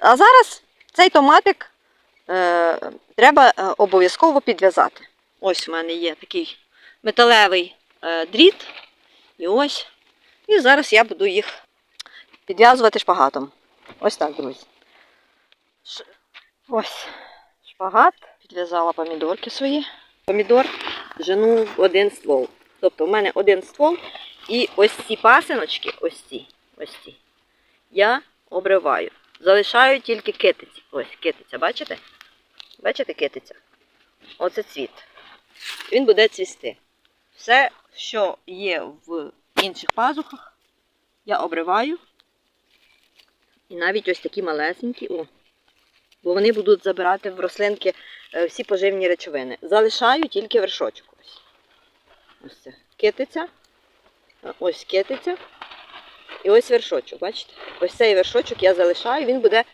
А зараз цей томатик е, треба е, обов'язково підв'язати. Ось у мене є такий металевий е, дріт. І ось. І зараз я буду їх підв'язувати шпагатом. Ось так, друзі. Ш- Ось шпагат. Підв'язала помідорки свої. Помідор жену один ствол. Тобто у мене один ствол, і ось ці пасиночки, ось ці, ось ці, я обриваю. Залишаю тільки китиці. Ось китиця, бачите? Бачите китиця? Оце цвіт. Він буде цвісти. Все, що є в інших пазухах, я обриваю. І навіть ось такі малесенькі, о, бо вони будуть забирати в рослинки е, всі поживні речовини. Залишаю тільки вершочок. Ось. Ось це китиця. Ось китиця. І ось вершочок, бачите? Ось цей вершочок я залишаю, він буде